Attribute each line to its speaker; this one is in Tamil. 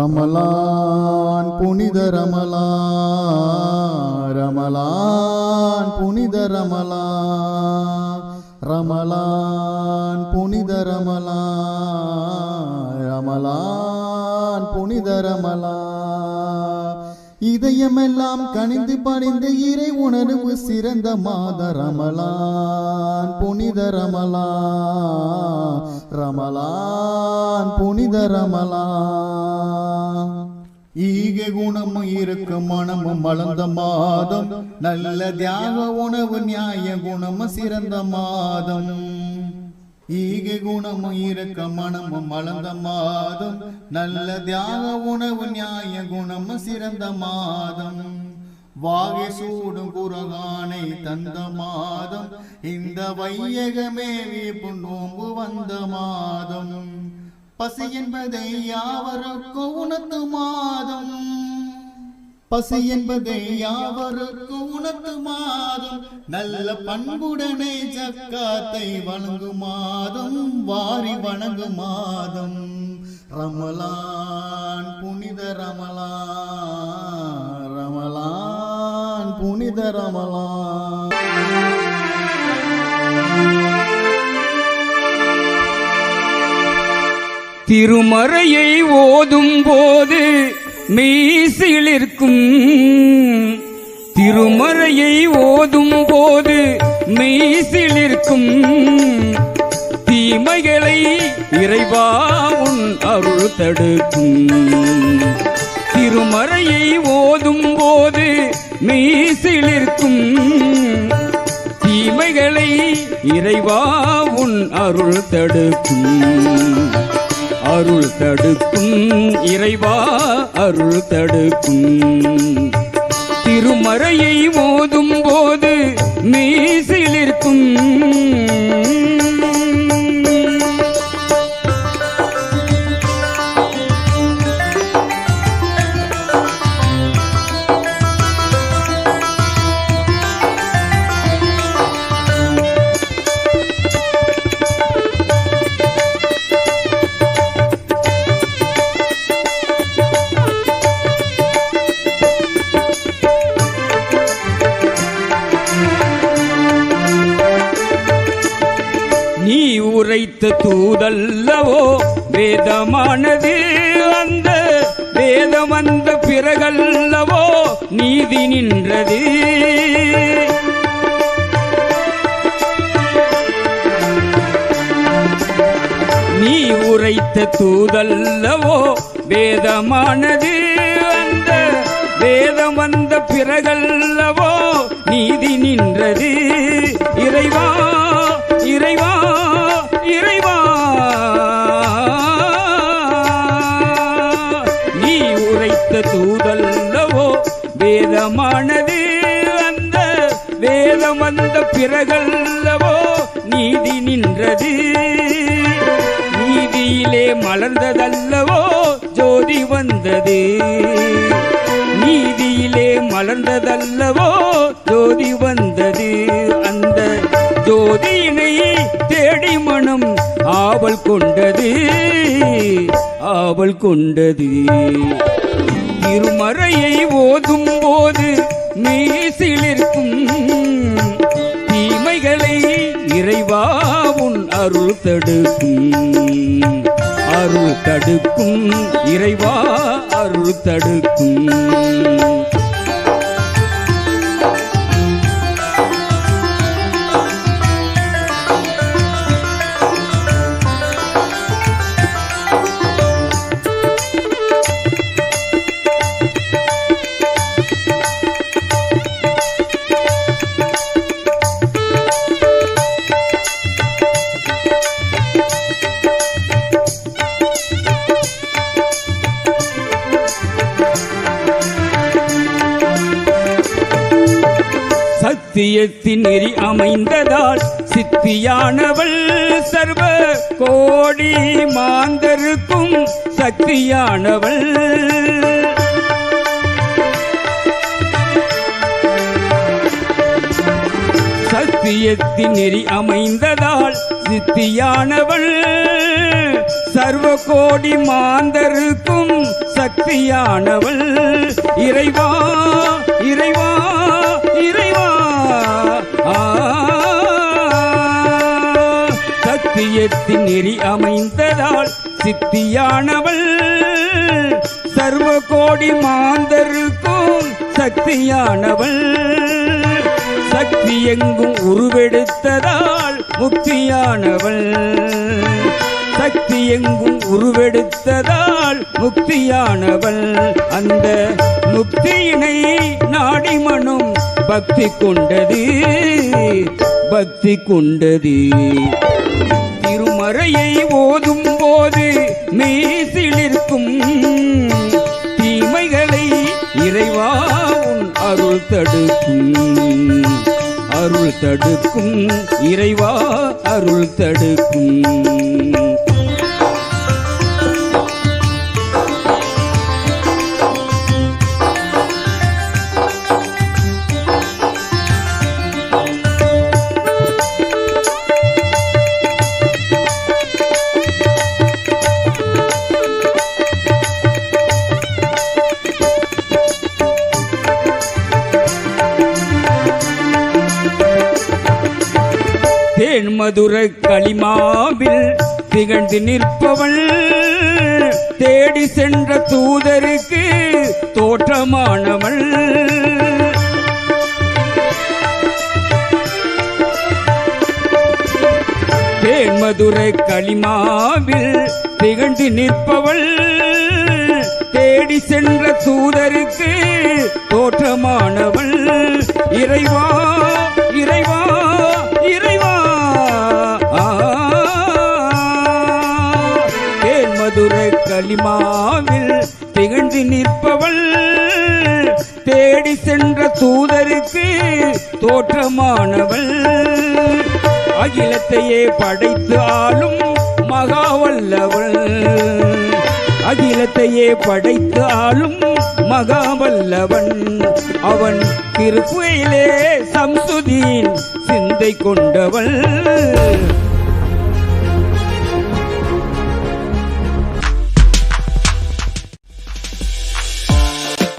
Speaker 1: ரமலான் புனித ரமலா ரமலான் புனித ரமலா ரமலான் புனித ரமலா ரமலான் புனித ரமலா இதயமெல்லாம் கணிந்து பணிந்து இறை உணர்வு சிறந்த மாத ரமலான் புனித ரமலா ரமலான் புனித ரமலா ஈக குணமும் இருக்கு மனமும் வளர்ந்த மாதம் நல்ல தியாக உணவு நியாய குணமும் சிறந்த மாதம். ஈக குணமும் இருக்க மனமும் வளர்ந்த மாதம் நல்ல தியாக உணவு நியாய குணமும் சிறந்த மாதம். வாகை சூடும் குரகானை தந்த மாதம். இந்த வையகமே புண்ணோம்பு வந்த மாதம். பசி என்பதை யாவருக்கு உணர்த்து மாதம். பசி என்பதை யாவருக்கும் உணர்த்து மாதம் நல்ல பண்புடனே ஜக்காத்தை வணங்குமாறும் வாரி வணங்குமாறும் ரமலான் புனித ரமலான் ரமலான் புனித ரமலான்.
Speaker 2: திருமறையை ஓதும் போது மெய்சிலிருக்கும் திருமறையை ஓதும் போது மெய்சிலிருக்கும் தீமைகளை இறைவா உன் அருள் தடுக்கும். திருமறையை ஓதும் போது மெய்சிலிருக்கும் தீமைகளை இறைவா உன் அருள் தடுக்கும். அருள் தடுக்கும் இறைவா அருள் தடுக்கும். திருமறையை மோதும் போது மீசிலிருக்கும் நீ வைத்த தூதல்லவோ வேதமானது அந்த வேதம் வந்த பிறகல்லவோ நீதி நின்றது. நீ உரைத்த தூதல்லவோ வேதமானது அந்த வேதம் வந்த பிறகல்லவோ உரைத்த தூதல்லவோ வேதமானது அந்த வேதம் வந்த பிறகல்லவோ நீதி நின்றது. நீதியிலே மலர்ந்ததல்லவோ ஜோதி வந்தது. நீதியிலே மலர்ந்ததல்லவோ ஜோதி வந்தது. அந்த ஜோதியினை தேடி மனம் ஆவல் கொண்டது ஆவல் கொண்டது. திருமறையை ஓதும் போது மீசிலிருக்கும் தீமைகளை இறைவா உன் அருள் தடுக்கும். அருள் தடுக்கும் இறைவா அருள் தடுக்கும். சத்தியத்தின் நெறி அமைந்ததால் சித்தியானவள் சர்வ கோடி மாந்தருக்கும் சக்தியானவள். சத்தியத்தின் நெறி அமைந்ததால் சித்தியானவள் சர்வ கோடி மாந்தருக்கும் சக்தியானவள். இறைவா இறைவா சத்தியத்தின் நெறி அமைந்ததால் சித்தியானவள். சர்வ கோடி மாந்தருக்கும் சக்தியானவள். சக்தி எங்கும் உருவெடுத்ததால் முக்தியானவள். சக்தி எங்கும் உருவெடுத்ததால் முக்தியானவள். அந்த முக்தியினை நாடி மனம் பக்தி கொண்டது பக்தி கொண்டது. திருமறையை ஓதும் போது மெய்சிலிருக்கும் தீமைகளை இறைவா உன் அருள் தடுக்கும். அருள் தடுக்கும் இறைவா அருள் தடுக்கும். தேன்மதுர களிமாவில் திகழ்ந்து நிற்பவள். தேடி சென்ற தூதருக்கு தோற்றமானவள். தேன்மதுர களிமாவில் திகழ்ந்து நிற்பவள். தேடி சென்ற தூதருக்கு தோற்றமானவள். இறை மாவில் திகழ்ந்து நிற்பவள். தேடி சென்ற தூதருக்கு தோற்றமானவள். அகிலத்தையே படைத்து ஆளும் மகாவல்லவள். அகிலத்தையே படைத்து ஆளும் மகாவல்லவன். அவன் திருப்புயிலே சம்சுதீன் சிந்தை கொண்டவள்.